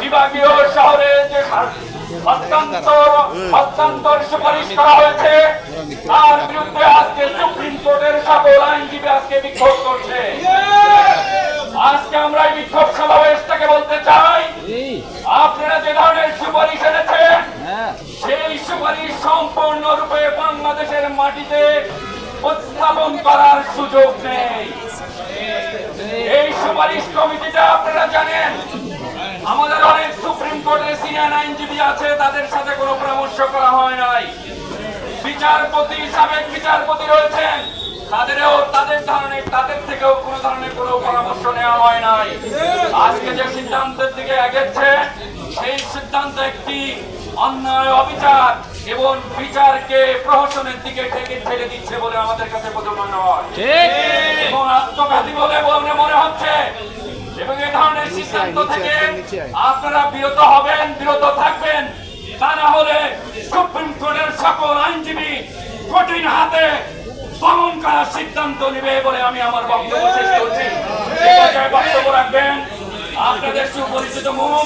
বিভাগীয় শহরে যে হস্তান্তর হস্তান্তর সুপারিশ করা হয়েছে, তার বিরুদ্ধে আজকে সুপ্রিম কোর্টের সকল আইনজীবী আজকে বিক্ষোভ করছে। আজকে আমরা এই বিক্ষোভ সমাবেশটাকে বলতে চাই, আপনারা যে ধরনের সুপারিশ এনেছেন, সেই সুপারিশ সম্পূর্ণরূপে বাংলাদেশের মাটিতে উত্থাপন করার সুযোগ নেই। এই সুপারিশ কমিটিটা আপনারা জানেন আমাদের অনেক সুপ্রিম কোর্টের সিনিয়র আইনজীবী আছে তাদের সাথে কোনো পরামর্শ করা হয় নাই। বিচারপতি সাবেক বিচারপতি রয়েছেন। তাদেরও তাদের ধরনের তাদের থেকেও কোনো ধরনের কোনো পরামর্শ নেওয়া হয় নাই। আজকে যে সিদ্ধান্তের দিকে এগেছে সেই সিদ্ধান্ত একটি অন্যায় অবিচার এবং বিচারকে প্রহসনের দিকে ঠেকে ঠেলে দিচ্ছে বলে আমাদের কাছে বোধ মনে হয় এবং আত্মঘাতী বলে মনে হচ্ছে সিদ্ধান্ত থেকে আপনারা বিরত হবেন বিরত থাকবেন। তা না হলে সুপ্রিম কোর্টের সকল আইনজীবী কঠিন হাতে দমন করার সিদ্ধান্ত নেবে বলে আমি আমার বক্তব্য শেষ করছি। বক্তব্য রাখবেন। আপনাদের সুপরিচিত মুখ